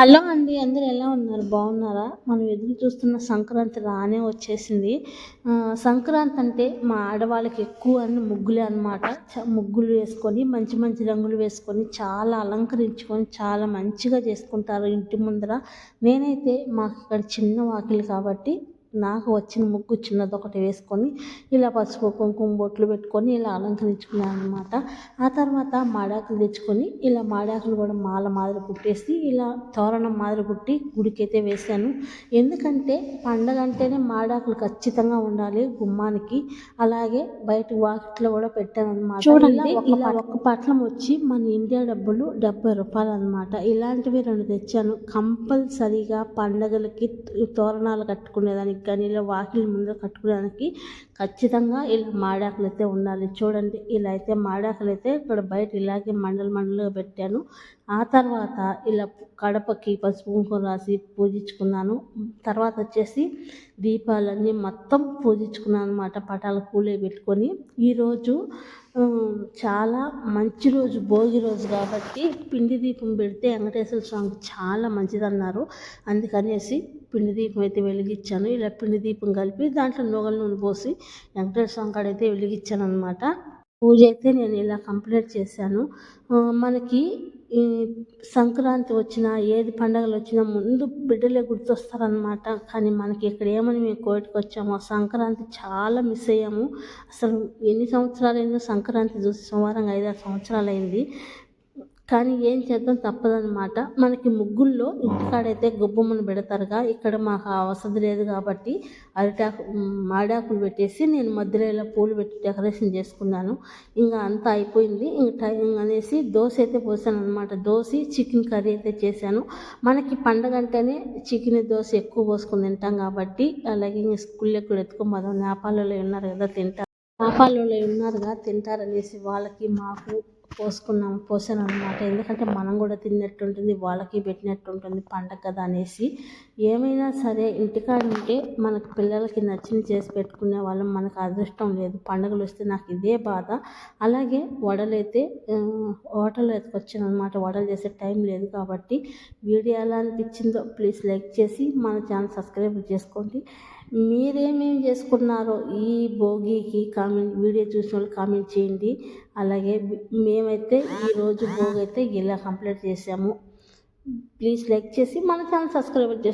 Hello అండి అందరు ఎలా ఉన్నారు? బాగున్నారా? మనం ఎదురు చూస్తున్న సంక్రాంతి రానే వచ్చేసింది. సంక్రాంతి అంటే మా ఆడవాళ్ళకి ఎక్కువ అన్ని ముగ్గులే అనమాట ముగ్గులు వేసుకొని మంచి మంచి రంగులు వేసుకొని చాలా అలంకరించుకొని చాలా మంచిగా చేసుకుంటారు ఇంటి ముందర. నేనైతే మాకు ఇక్కడ చిన్న వాకిలి కాబట్టి నాకు వచ్చిన ముగ్గు చిన్నది ఒకటి వేసుకొని ఇలా పసుపు కుంకుమ బొట్లు పెట్టుకొని ఇలా అలంకరించుకున్నాను అనమాట ఆ తర్వాత మాడాకులు తెచ్చుకొని ఇలా మాడాకులు కూడా మాల మాదిరి కుట్టేసి ఇలా తోరణం మాదిరి కుట్టి గుడికైతే వేశాను. ఎందుకంటే పండగ అంటేనే మాడాకులు ఖచ్చితంగా ఉండాలి గుమ్మానికి. అలాగే బయట వాకిట్లో కూడా పెట్టాను అనమాట చూడండి ఇలా ఒక పట్లం వచ్చి మన ఇండియా డబ్బులు డెబ్బై రూపాయలు అనమాట ఇలాంటివి రెండు తెచ్చాను. కంపల్సరీగా పండగలకి తోరణాలు కట్టుకునేదానికి కానీ ఇలా వాకిలి ముందర కట్టుకోవడానికి ఖచ్చితంగా ఇలా మాడాకులు అయితే ఉండాలి. చూడండి ఇలా అయితే మాడాకులు అయితే ఇక్కడ బయట ఇలాగే మండలి మండలుగా పెట్టాను. ఆ తర్వాత ఇలా కడపకి పసుపు కుంకుమ రాసి పూజించుకున్నాను. తర్వాత వచ్చేసి దీపాలన్నీ మొత్తం పూజించుకున్నాను అనమాట పటాల కూలే పెట్టుకొని. ఈరోజు చాలా మంచి రోజు భోగి రోజు కాబట్టి పిండి దీపం పెడితే వెంకటేశ్వర స్వామికి చాలా మంచిదన్నారు. అందుకనేసి పిండి దీపం అయితే వెలిగించాను. ఇలా పిండి దీపం కలిపి దాంట్లో నూగల నూనె పోసి వెంకటేశ్వర స్వామి కాడ అయితే వెలిగించాను అనమాట పూజ అయితే నేను ఇలా కంప్లీట్ చేశాను. మనకి ఈ సంక్రాంతి వచ్చినా ఏది పండగలు వచ్చినా ముందు బిడ్డలే గుర్తొస్తారనమాట కానీ మనకి ఇక్కడ ఏమని మేము కోటికి వచ్చామో సంక్రాంతి చాలా మిస్ అయ్యాము. అసలు ఎన్ని సంవత్సరాలైందో సంక్రాంతి చూసి సుమారంగా ఐదారు సంవత్సరాలు అయింది కానీ ఏం చేద్దాం తప్పదనమాట మనకి ముగ్గుల్లో ఇంటికాడైతే గుబ్బమ్మను పెడతారుగా. ఇక్కడ మాకు ఆ వసతి లేదు కాబట్టి అరిటాకు మాడాకులు పెట్టేసి నేను మధ్యలో ఇలా పూలు పెట్టి డెకరేషన్ చేసుకున్నాను. ఇంకా అంతా అయిపోయింది. ఇంక టైం అనేసి దోశ అయితే పోసాను అనమాట దోశ చికెన్ కర్రీ అయితే చేశాను. మనకి పండగ అంటేనే చికెన్ దోశ ఎక్కువ పోసుకొని తింటాం కాబట్టి అలాగే స్కూల్లో కూడా ఎత్తుకొని పోదాం నేపాల్లో ఉన్నారు కదా తింటారు నేపాలలో ఉన్నారుగా తింటారనేసి వాళ్ళకి మాకు పోసుకున్నాం పోసాను అనమాట ఎందుకంటే మనం కూడా తిన్నట్టు ఉంటుంది వాళ్ళకి పెట్టినట్టు ఉంటుంది పండగ కదా అనేసి. ఏమైనా సరే ఇంటికాడ ఉంటే మనకు పిల్లలకి నచ్చింది చేసి పెట్టుకునే వాళ్ళం మనకు అదృష్టం లేదు. పండుగలు వస్తే నాకు ఇదే బాధ. అలాగే వడలైతే హోటల్ ఎత్తుకొచ్చాను అనమాట వడలు చేసే టైం లేదు కాబట్టి వీడియో ఎలా అనిపించిందో ప్లీజ్ లైక్ చేసి మన ఛానల్ సబ్స్క్రైబ్ చేసుకోండి. మీరేమేమి చేసుకున్నారో ఈ భోగికి కామెంట్ వీడియో చూసిన వాళ్ళు కామెంట్ చేయండి. అలాగే మేమైతే ఈరోజు భోగి అయితే ఇలా కంప్లీట్ చేసాము. ప్లీజ్ లైక్ చేసి మన ఛానల్ సబ్స్క్రైబ్ చేసి